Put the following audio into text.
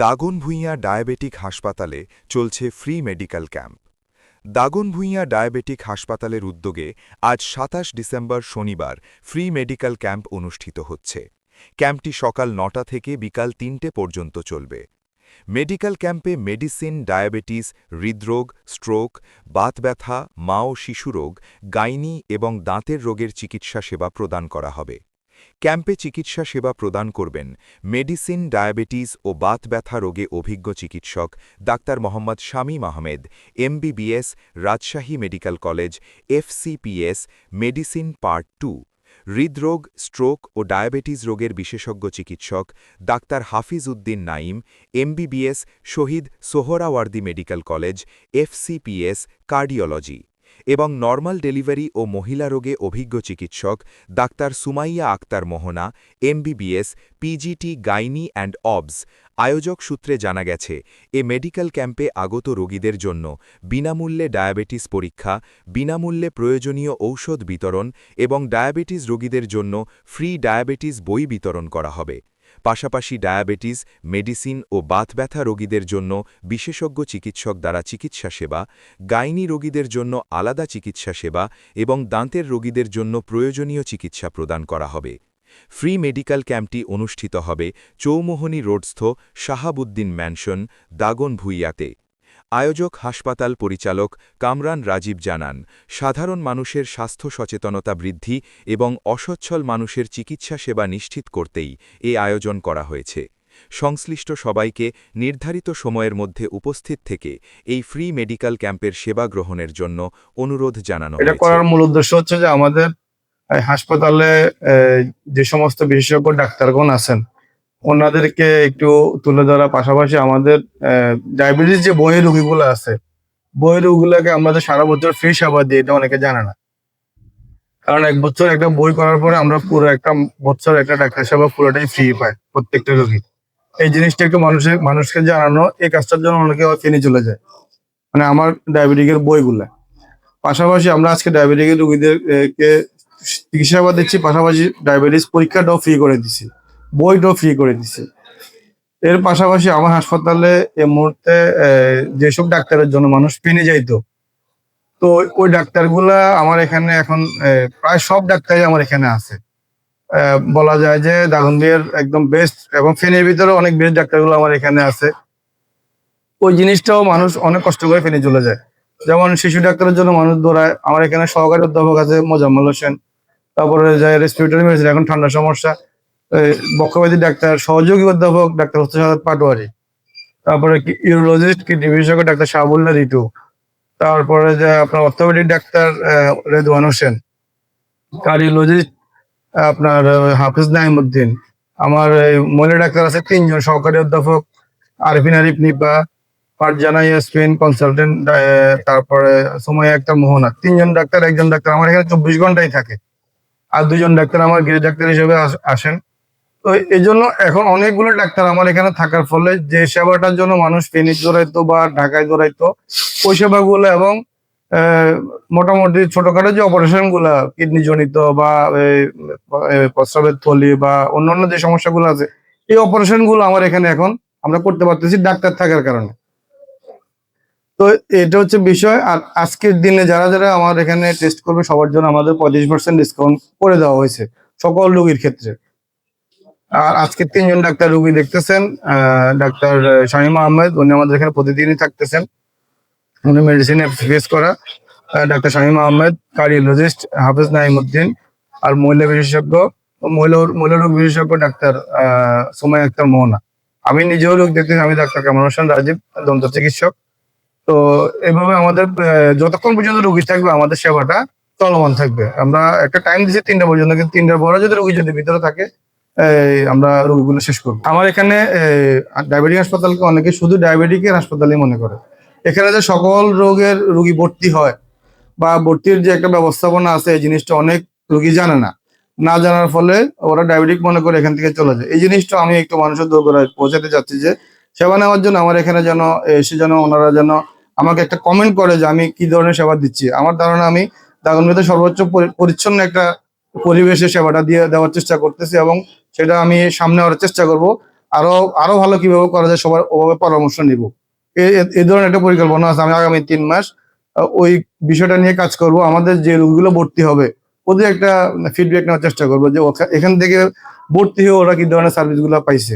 Daganbhuiyan diabetic হাসপাতালে চলছে free medical camp. Daganbhuiyan diabetic হাসপাতালের উদ্যোগে আজ সাতাশ ডিসেম্বর শনিবার ফ্রি মেডিকেল ক্যাম্প অনুষ্ঠিত হচ্ছে। ক্যাম্পটি সকাল নটা থেকে বিকাল তিনটে পর্যন্ত চলবে। মেডিকেল ক্যাম্পে মেডিসিন, ডায়াবেটিস, হৃদরোগ, স্ট্রোক, বাত ব্যথা, মা ও শিশুরোগ গাইনি এবং দাঁতের রোগের চিকিৎসা সেবা প্রদান করা হবে। ক্যাম্পে চিকিৎসা সেবা প্রদান করবেন মেডিসিন, ডায়াবেটিস ও বাত ব্যথা রোগে অভিজ্ঞ চিকিৎসক doctor Mohammad Shamim Ahmed, MBBS, Rajshahi medical college, FCPS, medicine part two. হৃদরোগ, স্ট্রোক ও ডায়াবেটিস রোগের বিশেষজ্ঞ চিকিৎসক doctor Hafiz Uddin Naim MBBS Shahid Suhrawardy medical college, FCPS, cardiology. এবং নর্মাল ডেলিভারি ও মহিলা রোগে অভিজ্ঞ চিকিৎসক doctor Sumaiya Akter Mohona, MBBS, PGT, gynae and obs আয়োজক সূত্রে জানা গেছে, এ মেডিকেল ক্যাম্পে আগত রোগীদের জন্য বিনামূল্যে ডায়াবেটিস পরীক্ষা, বিনামূল্যে প্রয়োজনীয় ঔষধ বিতরণ এবং ডায়াবেটিস রোগীদের জন্য ফ্রি ডায়াবেটিস বই বিতরণ করা হবে। পাশাপাশি ডায়াবেটিস, মেডিসিন ও বাতব্যথা রোগীদের জন্য বিশেষজ্ঞ চিকিৎসক দ্বারা চিকিৎসা সেবা, গাইনি রোগীদের জন্য আলাদা চিকিৎসা সেবা এবং দাঁতের রোগীদের জন্য প্রয়োজনীয় চিকিৎসা প্রদান করা হবে। ফ্রি মেডিকেল ক্যাম্পটি অনুষ্ঠিত হবে চৌমোহনী রোডস্থ শাহাবুদ্দিন ম্যানশন দাগন ভুইয়াতে আয়োজক হাসপাতাল পরিচালক কামরান রাজীব জানান সাধারণ মানুষের স্বাস্থ্য সচেতনতা বৃদ্ধি এবং অসচ্ছল মানুষের চিকিৎসা সেবা নিশ্চিত করতেই এ আয়োজন করা হয়েছে। সংশ্লিষ্ট সবাইকে নির্ধারিত সময়ের মধ্যে উপস্থিত থেকে এই ফ্রি মেডিকেল ক্যাম্পের সেবা গ্রহণের জন্য অনুরোধ জানানো এটা করার মূল উদ্দেশ্য হচ্ছে যে আমাদের হাসপাতালে যে সমস্ত বিশেষজ্ঞ ডাক্তারগণ আছেন ওনাদেরকে একটু তুলে ধরার পাশাপাশি আমাদের ডায়াবেটিস যে বইয়ের রোগীগুলো আছে বইয়ের রোগীগুলোকে আমরা যে সারা বছর ফ্রি সেবা দিই এটা অনেকে জানে না। কারণ এক বছর একটা বই করার পরে আমরা পুরো একটা বছর একটা ডাক্তার সেবা পুরোটাই ফ্রি পাই প্রত্যেকটা রোগী। এই জিনিসটা একটু মানুষের মানুষকে জানানো এই কাজটার জন্য অনেকে ফেনে চলে যায়। মানে আমার ডায়াবেটিকের বইগুলা। পাশাপাশি আমরা আজকে ডায়াবেটিকের রোগীদের আহ, কে চিকিৎসা দিচ্ছি পাশাপাশি ডায়াবেটিস পরীক্ষাটাও ফ্রি করে দিছি বইটাও ফ্রি করে দিছি। এর পাশাপাশি আমার হাসপাতালে এই মুহূর্তে যেসব ডাক্তারের জন্য মানুষ পেনে যাইতো, তো ওই ডাক্তারগুলা আমার এখানে এখন প্রায় সব ডাক্তারই আমার এখানে আছে। বলা যায় যে দাগনবিয়ের একদম বেস্ট এবং ফেনের ভিতরে অনেক বেস্ট ডাক্তারগুলো আমার এখানে আছে। ওই জিনিসটাও মানুষ অনেক কষ্ট করে ফেনে চলে যায়। যেমন শিশু ডাক্তারের জন্য মানুষ দৌড়ায়, আমার এখানে সহকারী অধ্যাপক আছে মোজাম্মল হোসেন, তারপরে যে রেসপিরেটরি মেডিসিন এখন ঠান্ডা সমস্যা। বক্ষব্যাধি ডাক্তার, সহযোগী অধ্যাপক ডাক্তার হোসেন পাটোয়ারি। তারপরে ইউরোলজিস্ট, কিডনি বিশেষজ্ঞ ডাক্তার শাহাবুল্লাহ রিটু তারপরে যে আপনার orthopaedic doctor Redwan Hossain. Cardiologist, আপনার হাফিজ নাইমুদ্দিন আমার মহিলা ডাক্তার আছে তিনজন, সহকারী অধ্যাপক আরফিন আরিফ নিপা, ফারজানা ইয়াসমিন কনসালটেন্ট তারপরে সময় একটা মোহনা। তিনজন ডাক্তার, একজন ডাক্তার। আমার এখানে চব্বিশ ঘন্টাই থাকে। আর দুজন ডাক্তার আমার গৃহ ডাক্তার হিসেবে আস- আসেন। তো এই জন্য এখন অনেকগুলো ডাক্তার আমার এখানে থাকার ফলে যে সেবাটার জন্য মানুষ ফেনীত দৌড়াইতো বা ঢাকায় দৌড়াইতো ওই সেবাগুলো এবং মোটামুটি ছোটখাটো যে অপারেশনগুলা কিডনি জনিত বা প্রস্রাবের থলি বা অন্যান্য যে সমস্যাগুলো আছে, এই অপারেশনগুলো আমার এখানে এখন আমরা করতে পারতেছি ডাক্তার থাকার কারণে। তো এটা হচ্ছে বিষয়, আর আজকের দিনে যারা যারা আমার এখানে টেস্ট করবে সবার জন্য আমাদের পঁয়ত্রিশ পার্সেন্ট ডিসকাউন্ট করে দেওয়া হয়েছে সকল রোগীর ক্ষেত্রে। আর আজকে তিনজন ডাক্তার রুগী দেখতেছেন ডাক্তার শামিমা আহমেদ, উনি আমাদের এখানে প্রতিদিনই থাকতেছেন। উনি মেডিসিনে ফেস করা। ডাক্তার শামিমা আহমেদ কার্ডিওলজিস্ট হাফিজ নাইমুদ্দিন আর মহিলা বিশেষজ্ঞ, মহিলা মহিলা রোগ বিশেষজ্ঞ ডাক্তার সুমাই আক্তার মোহনা। আমি নিজেও রোগ দেখতেছি, আমি ডাক্তার কামরুল হোসেন রাজীব, দন্ত চিকিৎসক। তো এভাবে আমাদের যতক্ষণ পর্যন্ত রোগী থাকবে, আমাদের সেবাটা চলমান থাকবে। আমরা একটা টাইম দিচ্ছি তিনটা পর্যন্ত, কিন্তু তিনটার পরে যদি রোগী যদি ভিতরে থাকে আমরা রোগীগুলো শেষ করব। আমার এখানে ডায়াবেটিক হাসপাতালকে অনেকে শুধু ডায়াবেটিকের হাসপাতালই মনে করে। এখানে যে সকল রোগের রোগী ভর্তি হয় বা ভর্তির যে একটা ব্যবস্থাপনা আছে, এই জিনিসটা অনেক রোগী জানে না। না জানার ফলে ওরা ডায়াবেটিক মনে করে এখান থেকে চলে যায়। এই জিনিসটা আমি একটু মানুষের দোরগোড়ায় পৌঁছাতে চাচ্ছি যে, সেবা নেওয়ার জন্য আমার এখানে যেন এসে যেন ওনারা যেন আমাকে একটা কমেন্ট করে যে আমি কি ধরনের সেবা দিচ্ছি। আমার ধারণা আমি দাগনবিতে সর্বোচ্চ পরি- পরিচ্ছন্ন একটা পরিবেশে সেবাটা দিয়ে দেওয়ার চেষ্টা করতেছি এবং সেটা আমি সামনে আরও চেষ্টা করব। আরও আরও ভালো কীভাবে করা যায় সবার ওভাবে পরামর্শ নিব। এই ধরনের একটা পরিকল্পনা আছে, আমি আগামী তিন মাস ওই বিষয়টা নিয়ে কাজ করব। আমাদের যে রোগীগুলো ভর্তি হবে, ওদের একটা ফিডব্যাক নেওয়ার চেষ্টা করব যে এখান থেকে ভর্তি হয়ে ওরা কি ধরনের সার্ভিসগুলো পাইছে।